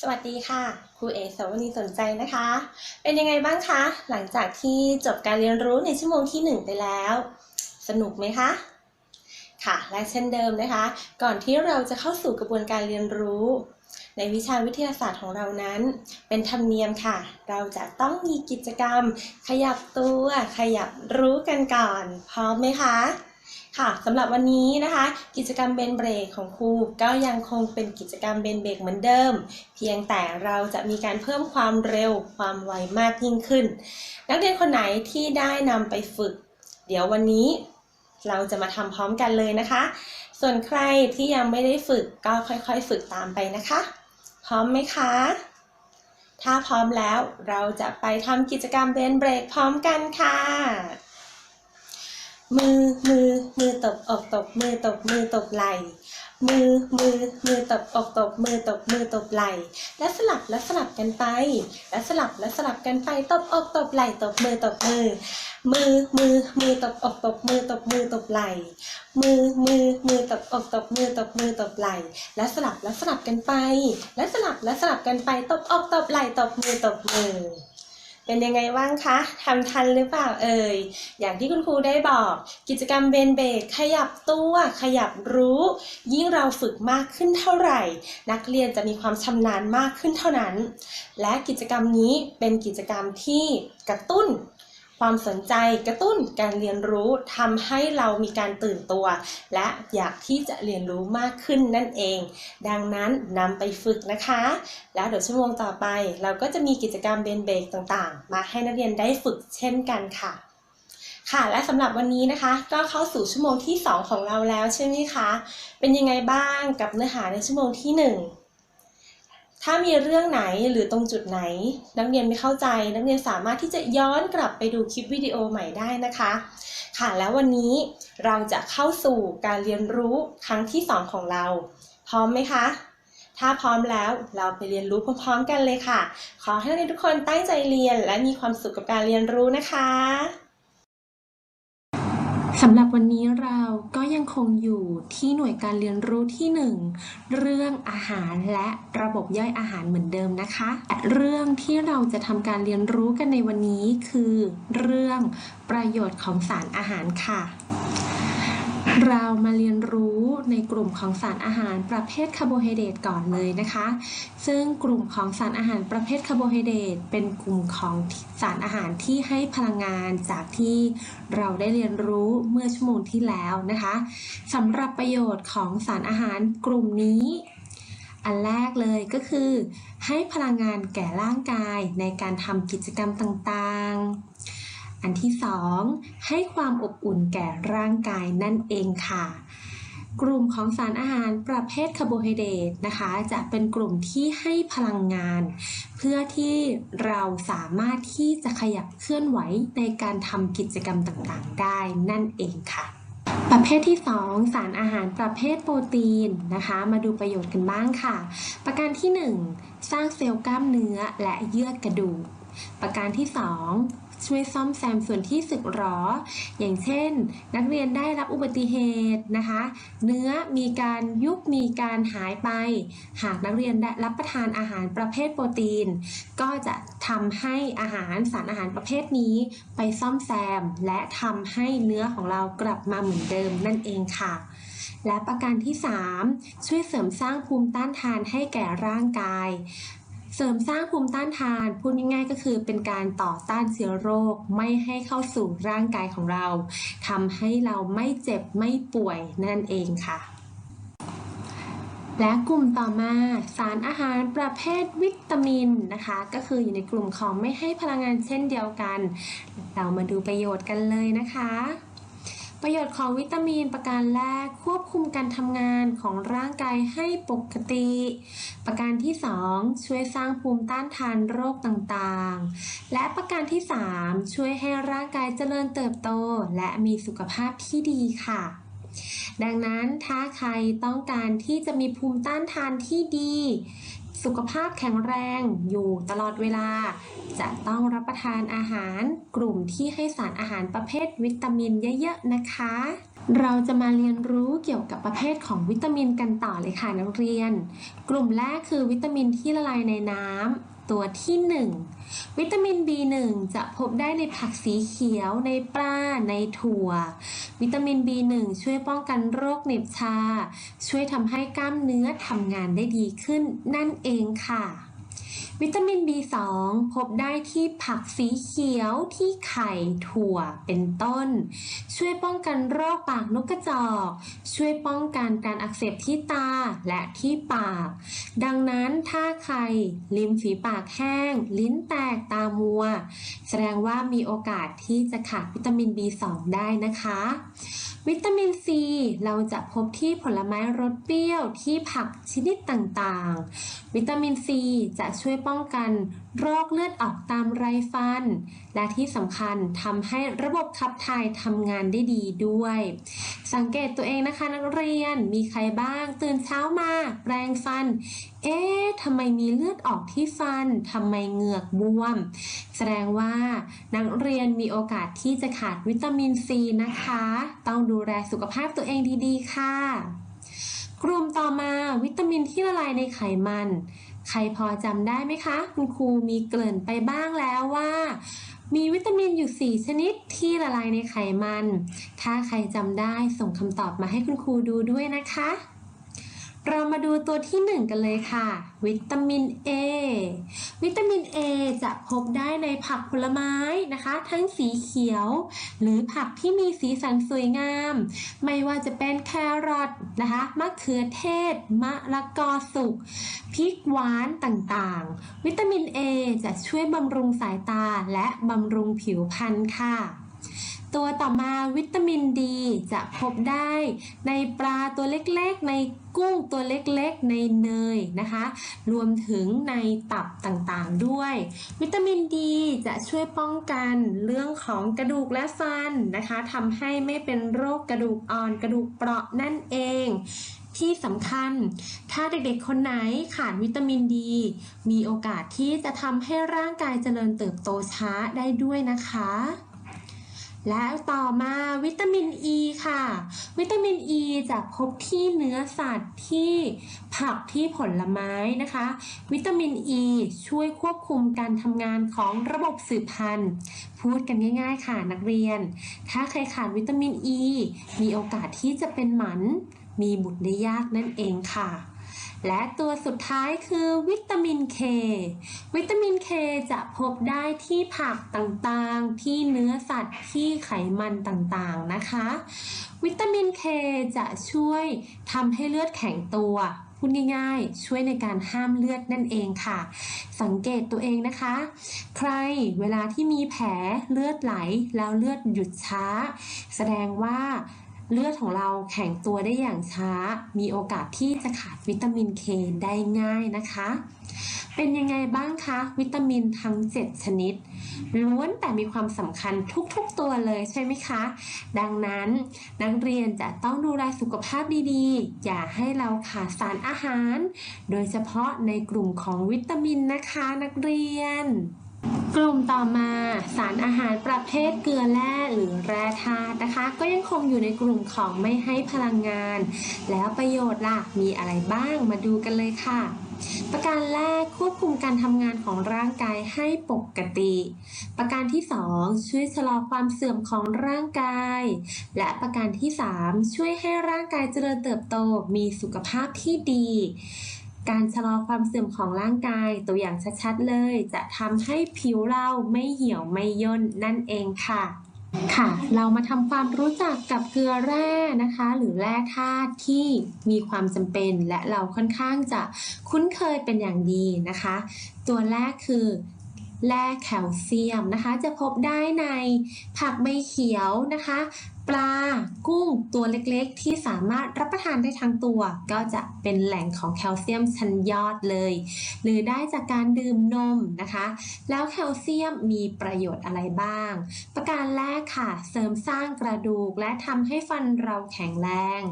สวัสดีค่ะ ครูเอสวนีสนใจนะคะ เป็นยังไงบ้างคะ หลังจากที่จบการเรียนรู้ในชั่วโมงที่ 1 ไปแล้ว สนุกไหมคะ ค่ะ และเช่นเดิมนะคะ ก่อนที่เราจะเข้าสู่กระบวนการเรียนรู้ ในวิชาวิทยาศาสตร์ของเรานั้น เป็นธรรมเนียมค่ะ เราจะต้องมีกิจกรรม ขยับตัว ขยับรู้กันก่อน พร้อมไหมคะ ค่ะสำหรับวันนี้นะคะ กิจกรรมเบนเบรกของครูก็ยังคงเป็นกิจกรรมเบนเบรกเหมือนเดิม เพียงแต่เราจะมีการเพิ่มความเร็วความไวมากยิ่งขึ้น นักเรียนคนไหนที่ได้นำไปฝึก เดี๋ยววันนี้เราจะมาทำพร้อมกันเลยนะคะ ส่วนใครที่ยังไม่ได้ฝึกก็ค่อยๆ ฝึกตามไปนะคะ พร้อมไหมคะ ถ้าพร้อมแล้วเราจะไปทำกิจกรรมเบนเบรกพร้อมกันค่ะ มือมือมือตบอกตบมือตบมือตบไหลมือมือมือตบอกตบมือตบมือตบไหลและสลับและสลับกันไป และสลับและสลับกันไปตบอกตบไหลตบมือตบมือ มือมือมือตบอกตบมือตบมือตบไหลมือมือมือตบอกตบมือตบมือตบไหลและสลับและสลับกันไป และสลับและสลับกันไปตบอกตบไหลตบมือตบมือ เป็นยังไงบ้างคะทำทันหรือเปล่าเอ่ย อย่างที่คุณครูได้บอก กิจกรรมเบนเบกขยับตัวขยับรู้ ยิ่งเราฝึกมากขึ้นเท่าไหร่ นักเรียนจะมีความชำนาญมากขึ้นเท่านั้น และกิจกรรมนี้เป็นกิจกรรมที่กระตุ้น ความสนใจกระตุ้นการเรียนรู้ทำให้เรามีการตื่นตัว และอยากที่จะเรียนรู้มากขึ้นนั่นเอง ดังนั้นนำไปฝึกนะคะ แล้วเดี๋ยวชั่วโมงต่อไป เราก็จะมีกิจกรรมเบนเบรกต่างๆ มาให้นักเรียนได้ฝึกเช่นกันค่ะค่ะและสำหรับวันนี้นะคะก็เข้าสู่ชั่วโมงที่ 2 ของเราแล้วใช่ไหมคะ เป็นยังไงบ้างกับเนื้อหาในชั่วโมงที่ 1 ถ้ามีเรื่องไหนหรือตรงจุดไหน นักเรียนไม่เข้าใจ นักเรียนสามารถที่จะย้อนกลับไปดูคลิปวิดีโอใหม่ได้นะคะ ค่ะแล้ววันนี้เราจะเข้าสู่การเรียนรู้ครั้งที่ 2 ของเรา พร้อมไหมคะถ้าพร้อมแล้วเราไปเรียนรู้พร้อมๆกันเลยค่ะ ขอให้นักเรียนทุกคนตั้งใจเรียนและมีความสุขกับการเรียนรู้นะคะ สำหรับวันนี้เราก็ยังคงอยู่ที่หน่วยการเรียนรู้ที่ 1 เรื่องอาหารและระบบย่อยอาหารเหมือนเดิมนะคะและเรื่องที่เราจะทำการเรียนรู้กันในวันนี้คือ เรื่องประโยชน์ของสารอาหารค่ะ เรามาเรียนรู้ในกลุ่มของสารอาหารประเภทคาร์โบไฮเดรตก่อนเลยนะคะ ซึ่งกลุ่มของสารอาหารประเภทคาร์โบไฮเดรตเป็นกลุ่มของสารอาหารที่ให้พลังงานจากที่เราได้เรียนรู้เมื่อชั่วโมงที่แล้วนะคะสำหรับประโยชน์ของสารอาหารกลุ่มนี้ อันแรกเลยก็คือ ให้พลังงานแก่ร่างกายในการทำกิจกรรมต่างๆ อันที่สองให้ความอบอุ่นแก่ร่างกายนั่นเองค่ะ กลุ่มของสารอาหารประเภทคาร์โบไฮเดรตนะคะ จะเป็นกลุ่มที่ให้พลังงาน เพื่อที่เราสามารถที่จะขยับเคลื่อนไหวในการทำกิจกรรมต่างๆ ได้นั่นเองค่ะประเภทที่ 2 สารอาหารประเภทโปรตีนนะคะ มาดูประโยชน์กันบ้างค่ะ ประการที่ 1 สร้างเซลล์กล้ามเนื้อและเยื่อกระดูก ประการที่ 2 ช่วยซ่อมแซมส่วนที่สึกหรอ อย่างเช่น นักเรียนได้รับอุบัติเหตุนะคะ เนื้อมีการยุบมีการหายไป หากนักเรียนได้รับประทานอาหารประเภทโปรตีน ก็จะทำให้อาหารสารอาหารประเภทนี้ไปซ่อมแซม และทำให้เนื้อของเรากลับมาเหมือนเดิมนั่นเองค่ะและประการที่ 3 ช่วยเสริมสร้างภูมิต้านทานให้แก่ร่างกาย เสริมสร้างภูมิต้านทาน พูดง่ายๆก็คือเป็นการต่อต้านเชื้อโรคไม่ให้เข้าสู่ร่างกายของเราทำให้เราไม่เจ็บไม่ป่วยนั่นเองค่ะ และกลุ่มต่อมาสารอาหารประเภทวิตามินนะคะ ก็คืออยู่ในกลุ่มของไม่ให้พลังงานเช่นเดียวกัน เรามาดูประโยชน์กันเลยนะคะ ประโยชน์ของวิตามินประการแรกควบคุมการทำงานของร่างกายให้ปกติ ประการที่ 2 ช่วยสร้างภูมิต้านทานโรคต่างๆ และประการที่ 3 ช่วยให้ร่างกายเจริญเติบโต และมีสุขภาพที่ดีค่ะ ดังนั้นถ้าใครต้องการที่จะมีภูมิต้านทานที่ดี สุขภาพแข็งแรงอยู่ตลอดเวลา จะต้องรับประทานอาหารกลุ่มที่ให้สารอาหารประเภทวิตามินเยอะๆนะคะ เราจะมาเรียนรู้เกี่ยวกับประเภทของวิตามินกันต่อเลยค่ะนักเรียน กลุ่มแรกคือวิตามินที่ละลายในน้ำ ตัวที่ 1 วิตามิน B1 จะพบได้ในผักสีเขียว ในปลา ในถั่ว วิตามิน B1 ช่วยป้องกันโรคเหน็บชา ช่วยทำให้กล้ามเนื้อทำงานได้ดีขึ้นนั่นเองค่ะ วิตามิน B2 พบได้ที่ผักสีเขียวที่ไข่ถั่วเป็นต้น ช่วยป้องกันโรคปากนกกระจอก ช่วยป้องกันการอักเสบที่ตาและที่ปาก ดังนั้นถ้าใครริมฝีปากแห้ง ลิ้นแตกตามัว แสดงว่ามีโอกาสที่จะขาดวิตามิน B2 ได้นะคะ วิตามินซีเราจะพบที่ผลไม้รสเปรี้ยวที่ผักชนิดต่างๆ วิตามินซีจะช่วยป้องกัน โรคเลือดออกตามไรฟัน และที่สำคัญทำให้ระบบขับถ่ายทำงานได้ดีด้วย สังเกตตัวเองนะคะนักเรียนมีใครบ้าง ตื่นเช้ามาแปรงฟัน เอ๊ะทำไมมีเลือดออกที่ฟันทำไมเหงือกบวม แสดงว่านักเรียนมีโอกาสที่จะขาดวิตามินซีนะคะ ต้องดูแลสุขภาพตัวเองดีๆ ค่ะกลุ่มต่อมาวิตามินที่ละลายในไขมัน ใครพอจำได้ไหมคะ คุณครูมีเกริ่นไปบ้างแล้วว่า มีวิตามินอยู่ 4 ชนิดที่ละลายในไขมัน ถ้าใครจำได้ส่งคำตอบมาให้คุณครูดูด้วยนะคะ เรามาดูตัวที่ 1 กันเลยค่ะ วิตามิน A วิตามิน A จะพบได้ในผักผลไม้นะคะ ทั้งสีเขียว หรือผักที่มีสีสันสวยงาม ไม่ว่าจะเป็นแครอทนะคะมะเขือเทศ มะละกอสุกพริกหวานต่างๆ วิตามิน A จะช่วยบำรุงสายตาและบำรุงผิวพรรณค่ะ ตัวต่อมาวิตามินดีจะพบได้ในปลาตัวเล็กๆ ในกุ้งตัวเล็กๆ ในเนยนะคะ รวมถึงในตับต่างๆด้วย วิตามินดีจะช่วยป้องกันเรื่องของกระดูกและฟันนะคะทำให้ไม่เป็นโรคกระดูกอ่อนกระดูกเปราะนั่นเองที่สำคัญ ถ้าเด็กๆ คนไหนขาดวิตามินดี มีโอกาสที่จะทำให้ร่างกายเจริญเติบโตช้าได้ด้วยนะคะ แล้วต่อมาวิตามินอ e ีค่ะ วิตามินอ e ีจะพบที่เนื้อสัตว์ที่ผักที่ผลไม้นะคะ วิตามินอ e ีช่วยควบคุมการทำงานของระบบสืบพันธุ์ พูดกันง่ายๆค่ะนักเรียน ถ้าใครขาดวิตามินอ e, ีมีโอกาสที่จะเป็นหมัน มีบุตรได้ยากนั่นเองค่ะ และตัวสุดท้ายคือวิตามินเควิตามินเคจะพบได้ที่ผักต่างๆ ที่เนื้อสัตว์ ที่ไขมันต่างๆ นะคะ วิตามินเคจะช่วยทำให้เลือดแข็งตัวพูดง่ายๆ ช่วยในการห้ามเลือดนั่นเองค่ะ สังเกตตัวเองนะคะ ใครเวลาที่มีแผลเลือดไหลแล้วเลือดหยุดช้า แสดงว่า เลือดของเราแข็งตัวได้อย่างช้า มีโอกาสที่จะขาดวิตามินเคได้ง่ายนะคะ เป็นยังไงบ้างคะ วิตามินทั้ง 7 ชนิด ล้วนแต่มีความสำคัญทุกๆตัวเลยใช่ไหมคะ ดังนั้นนักเรียนจะต้องดูแลสุขภาพดีๆ อย่าให้เราขาดสารอาหาร โดยเฉพาะในกลุ่มของวิตามินนะคะนักเรียน กลุ่มต่อมาสารอาหารประเภทเกลือแร่หรือแร่ธาตุนะคะ ก็ยังคงอยู่ในกลุ่มของไม่ให้พลังงาน แล้วประโยชน์ล่ะมีอะไรบ้างมาดูกันเลยค่ะ ประการแรกควบคุมการทำงานของร่างกายให้ปกติ ประการที่ 2 ช่วยชะลอความเสื่อมของร่างกาย และประการที่ 3 ช่วยให้ร่างกายเจริญเติบโตมีสุขภาพที่ดี การชะลอความเสื่อมของร่างกายตัวอย่างชัดๆเลย จะทำให้ผิวเราไม่เหี่ยวไม่ย่นนั่นเองค่ะค่ะ เรามาทำความรู้จักกับเกลือแร่นะคะ หรือแร่ธาตุที่มีความจำเป็น และเราค่อนข้างจะคุ้นเคยเป็นอย่างดีนะคะ ตัวแรกคือแร่แคลเซียมนะคะ จะพบได้ในผักใบเขียวนะคะ ปลากุ้งตัวเล็กๆ ที่สามารถรับประทานได้ทั้งตัว ก็จะเป็นแหล่งของแคลเซียมชั้นยอดเลย หรือได้จากการดื่มนมนะคะ แล้วแคลเซียมมีประโยชน์อะไรบ้าง ประการแรกค่ะ เสริมสร้างกระดูกและทำให้ฟันเราแข็งแรง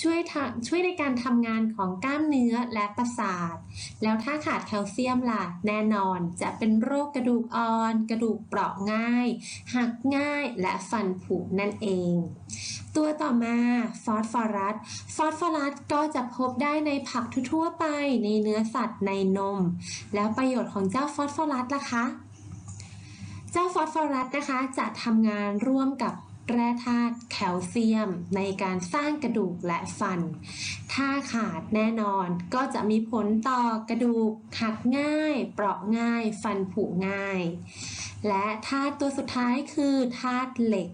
ช่วยช่วยในการทำงานของกล้ามเนื้อและประสาท แล้วถ้าขาดแคลเซียมล่ะแน่นอนจะเป็นโรคกระดูกอ่อน กระดูกเปราะง่าย หักง่ายและฟันผุนั่นเองตัวต่อมาฟอสฟอรัส ฟอสฟอรัสก็จะพบได้ในผักทั่วไปในเนื้อสัตว์ในนม แล้วประโยชน์ของเจ้าฟอสฟอรัสล่ะคะ เจ้าฟอสฟอรัสนะคะจะทำงานร่วมกับ แร่ธาตุแคลเซียม ในการสร้างกระดูกและฟัน ถ้าขาดแน่นอนก็จะมีผลต่อกระดูกหักง่าย เปราะง่าย ฟันผุง่าย และธาตุตัวสุดท้ายคือธาตุเหล็ก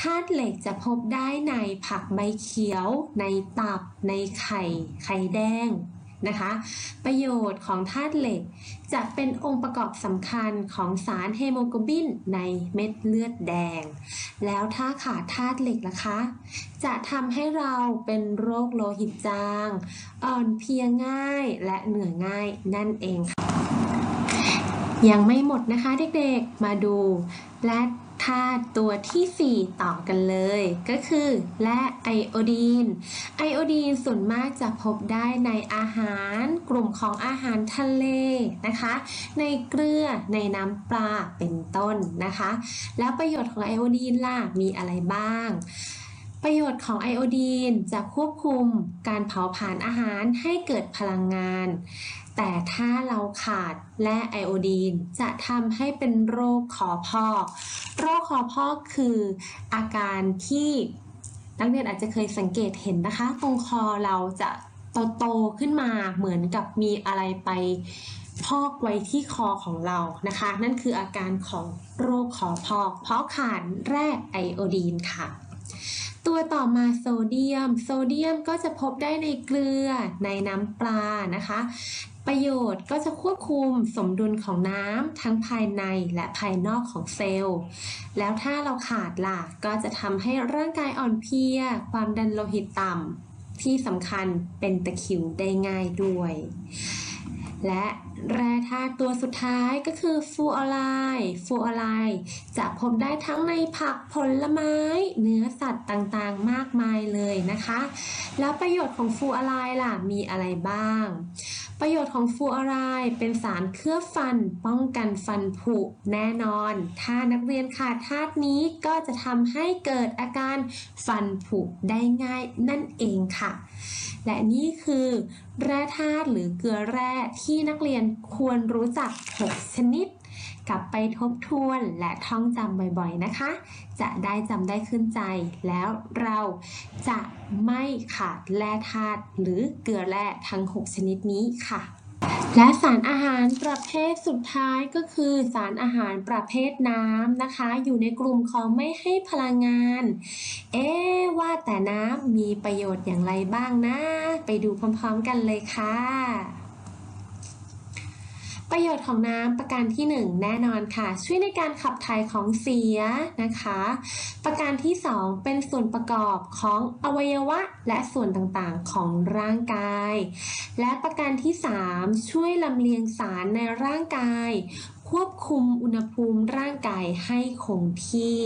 ธาตุเหล็กจะพบได้ในผักใบเขียว ในตับ ในไข่ ไข่แดง นะคะ ประโยชน์ของธาตุเหล็ก จะเป็นองค์ประกอบสำคัญของสารเฮโมโกลบินในเม็ดเลือดแดง แล้วถ้าขาดธาตุเหล็กล่ะคะ จะทำให้เราเป็นโรคโลหิตจาง อ่อนเพลียง่ายและเหนื่อยง่ายนั่นเองค่ะ ยังไม่หมดนะคะเด็กๆ มาดูและ ธาตุตัวทีสี่ 4 ต่อกันเลย ก็คือและไอโอดีน ไอโอดีนส่วนมากจะพบได้ในอาหาร กลุ่มของอาหารทะเลนะคะ ในเกลือในน้ำปลาเป็นต้นนะคะ แล้วประโยชน์ของไอโอดีนล่ะมีอะไรบ้างประโยชน์ของไอโอดีนจะควบคุมการเผาผลาญอาหารให้เกิดพลังงาน แต่ถ้าเราขาดแร่ไอโอดีนจะทำให้เป็นโรคคอพอกโรคคอพอกคืออาการที่นักเรียนอาจจะเคยสังเกตเห็นนะคะ ตรงคอเราจะโตๆขึ้นมาเหมือนกับมีอะไรไปพอกไว้ที่คอของเรานะคะ นั่นคืออาการของโรคคอพอก เพราะขาดแร่ไอโอดีนค่ะ ตัวต่อมาโซเดียม โซเดียมก็จะพบได้ในเกลือในน้ำปลานะคะ ประโยชน์ก็จะควบคุมสมดุลของน้ำทั้งภายในและภายนอกของเซลล์ แล้วถ้าเราขาดล่ะก็จะทำให้ร่างกายอ่อนเพลีย ความดันโลหิตต่ำที่สำคัญเป็นตะคริวได้ง่ายด้วย และแร่ธาตุตัวสุดท้ายก็คือฟูออไรด์ฟูออไรด์จะพบได้ทั้งในผักผลไม้ เนื้อสัตว์ต่างๆ มากมายเลยนะคะ แล้วประโยชน์ของฟูออไรด์ล่ะมีอะไรบ้าง ประโยชน์ของฟูออไรด์เป็นสารเคลือบฟัน ป้องกันฟันผุแน่นอน ถ้านักเรียนขาดธาตุนี้ก็จะทำให้เกิดอาการฟันผุได้ง่ายนั่นเองค่ะ และนี่คือ แร่ธาตุหรือเกลือแร่ที่นักเรียนควรรู้จัก 6 ชนิด กลับไปทบทวนและท่องจำบ่อยๆนะคะ จะได้จำได้ขึ้นใจ แล้วเราจะไม่ขาดแร่ธาตุหรือเกลือแร่ทั้ง 6 ชนิดนี้ค่ะและสารอาหารประเภทสุดท้ายก็คือสารอาหารประเภทน้ำนะคะ อยู่ในกลุ่มของไม่ให้พลังงาน เอ๊ว่าแต่น้ำมีประโยชน์อย่างไรบ้างนะ ไปดูพร้อมๆกันเลยค่ะ ประโยชน์ของน้ำประการที่ 1 แน่นอนค่ะ ช่วยในการขับถ่ายของเสียนะคะ ประการที่ 2 เป็นส่วนประกอบของอวัยวะและส่วนต่างๆของร่างกาย และประการที่ 3 ช่วยลำเลียงสารในร่างกาย ควบคุมอุณหภูมิร่างกายให้คงที่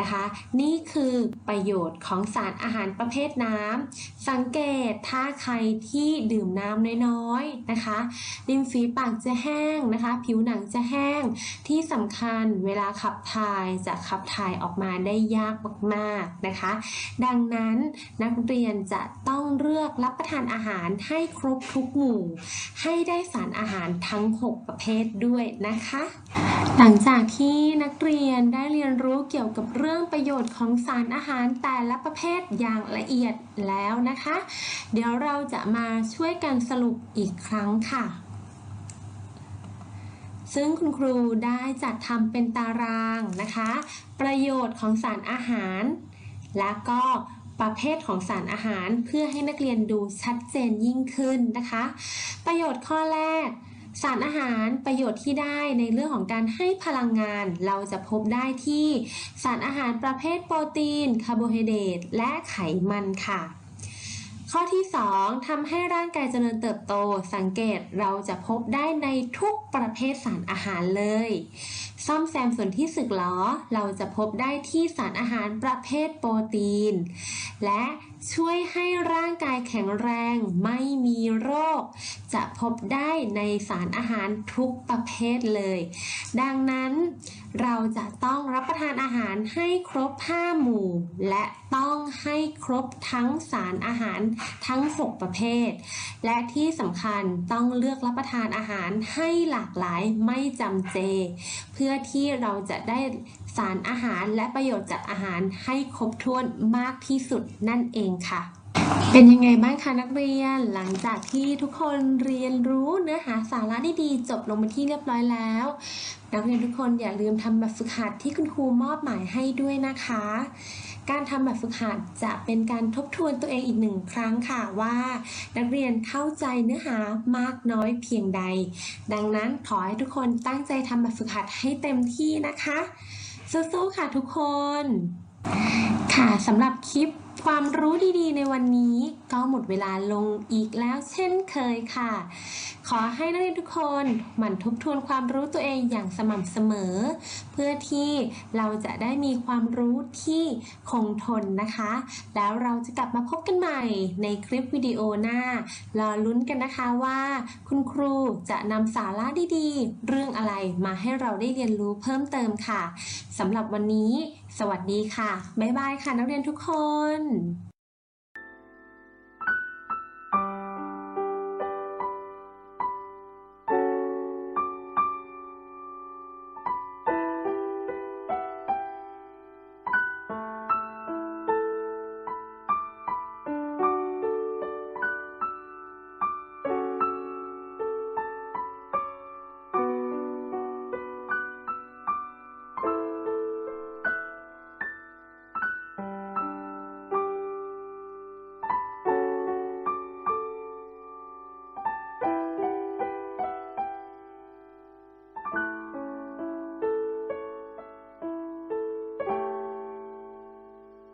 นะคะ นี่คือประโยชน์ของสารอาหารประเภทน้ำ สังเกตถ้าใครที่ดื่มน้ำน้อยๆนะคะริมฝีปากจะแห้งนะคะ ผิวหนังจะแห้งที่สำคัญเวลาขับถ่ายจะขับถ่ายออกมาได้ยากมากๆนะคะ ดังนั้นนักเรียนจะต้องเลือกรับประทานอาหารให้ครบทุกหมู่ ให้ได้สารอาหารทั้ง 6 ประเภทด้วยนะคะ หลังจากที่นักเรียนได้เรียนรู้เกี่ยวกับเรื่องประโยชน์ของสารอาหารแต่ละประเภทอย่างละเอียดแล้วนะคะ เดี๋ยวเราจะมาช่วยกันสรุปอีกครั้งค่ะ ซึ่งคุณครูได้จัดทำเป็นตารางนะคะ ประโยชน์ของสารอาหาร และก็ประเภทของสารอาหารเพื่อให้นักเรียนดูชัดเจนยิ่งขึ้นนะคะ ประโยชน์ข้อแรก สารอาหารประโยชน์ที่ได้ในเรื่องของการให้พลังงาน เราจะพบได้ที่สารอาหารประเภทโปรตีน คาร์โบไฮเดรตและไขมันค่ะ ข้อที่ 2ทำให้ร่างกายเจริญเติบโต สังเกตเราจะพบได้ในทุกประเภทสารอาหารเลย ซ่อมแซมส่วนที่สึกหรอ เราจะพบได้ที่สารอาหารประเภทโปรตีน และ ช่วยให้ร่างกายแข็งแรงไม่มีโรค จะพบได้ในสารอาหารทุกประเภทเลย ดังนั้นเราจะต้องรับประทานอาหารให้ครบ 5 หมู่ และต้องให้ครบทั้งสารอาหารทั้ง 6 ประเภท และที่สำคัญต้องเลือกรับประทานอาหารให้หลากหลายไม่จำเจ เพื่อที่เราจะได้สารอาหารและประโยชน์จากอาหารให้ครบถ้วนมากที่สุดนั่นเองค่ะ เป็นยังไงบ้างคะนักเรียนหลังจากที่ทุกคนเรียนรู้เนื้อหาสาระดีๆจบลงไปนที่เรียบร้อยแล้ว นักเรียนทุกคนอย่าลืมทำแบบฝึกหัดที่คุณครูมอบหมายให้ด้วยนะคะ การทำแบบฝึกหัดจะเป็นการทบทวนตัวเองอีกหนึ่งครั้งค่ะว่า นักเรียนเข้าใจเนื้อหามากน้อยเพียงใด ดังนั้นขอให้ทุกคนตั้งใจทำแบบฝึกหัดให้เต็มที่นะคะสู้ๆค่ะทุกคน ค่ะสำหรับคลิป ความรู้ดีๆ ในวันนี้ก็หมดเวลาลงอีกแล้วเช่นเคยค่ะ ขอให้นักเรียนทุกคนหมั่นทบทวนความรู้ตัวเองอย่างสม่ำเสมอ เพื่อที่เราจะได้มีความรู้ที่คงทนนะคะ แล้วเราจะกลับมาพบกันใหม่ในคลิปวิดีโอหน้ารอลุ้นกันนะคะว่า คุณครูจะนำสาระดีๆ เรื่องอะไรมาให้เราได้เรียนรู้เพิ่มเติมค่ะสำหรับวันนี้ สวัสดีค่ะ บ๊ายบายค่ะนักเรียนทุกคน